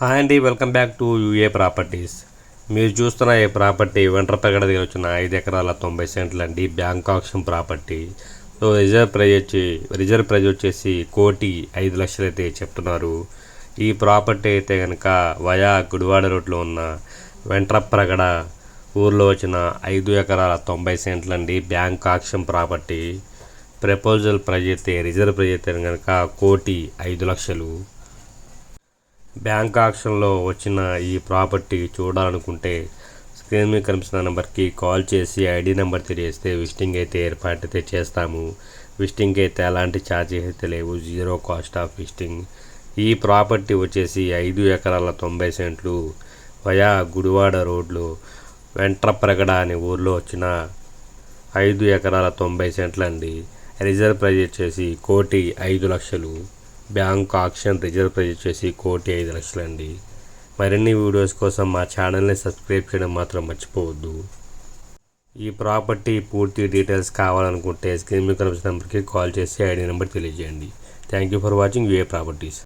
Hi అండి welcome back to UA properties. మీరు చూస్తున్న ఈ ప్రాపర్టీ వెంట్రపగడ దగ్గర వచ్చిన ఐదు ఎకరాల తొంభై సెంట్లు అండి bank option property. So reserve price వచ్చి రిజర్వ్ ప్రైజ్ వచ్చేసి కోటి ఐదు లక్షలు అయితే చెప్తున్నారు. ఈ ప్రాపర్టీ అయితే కనుక వయా గుడివాడ రోడ్లో ఉన్న వెంట్రప్రగడ ఊర్లో వచ్చిన ఐదు ఎకరాల తొంభై సెంట్లు అండి bank auction property. Proposal price అయితే రిజర్వ్ ప్రైజ్ అయితే కనుక కోటి ఐదు లక్షలు. బ్యాంక్ ఆక్షన్లో వచ్చిన ఈ ప్రాపర్టీ చూడాలనుకుంటే స్క్రీన్ మీద కనిపిస్తున్న నెంబర్కి కాల్ చేసి ఐడి నెంబర్ తెలియజేస్తే విజిటింగ్ అయితే ఏర్పాటు అయితే చేస్తాము. విజిటింగ్ అయితే ఎలాంటి ఛార్జెస్ అయితే లేవు. Zero cost of visiting. ఈ ప్రాపర్టీ వచ్చేసి ఐదు ఎకరాల తొంభై సెంట్లు వయా గుడివాడ రోడ్లు వెంట్రప్రగడ అనే ఊర్లో వచ్చిన ఐదు ఎకరాల తొంభై సెంట్లు అండి రిజర్వ్ ప్రైజ్ వచ్చేసి కోటి ఐదు లక్షలు. బ్యాంక్ ఆక్షన్ రిజర్వ్ ప్రైజ్ వచ్చేసి కోటి ఐదు లక్షలండి. మరిన్ని వీడియోస్ కోసం మా ఛానల్ని సబ్స్క్రైబ్ చేయడం మాత్రం మర్చిపోవద్దు. ఈ ప్రాపర్టీ పూర్తి డీటెయిల్స్ కావాలనుకుంటే స్క్రీన్ మీద కనిపిస్తున్న నెంబర్కి కాల్ చేసి ఐడి నెంబర్ తెలియజేయండి. Thank you for watching UA properties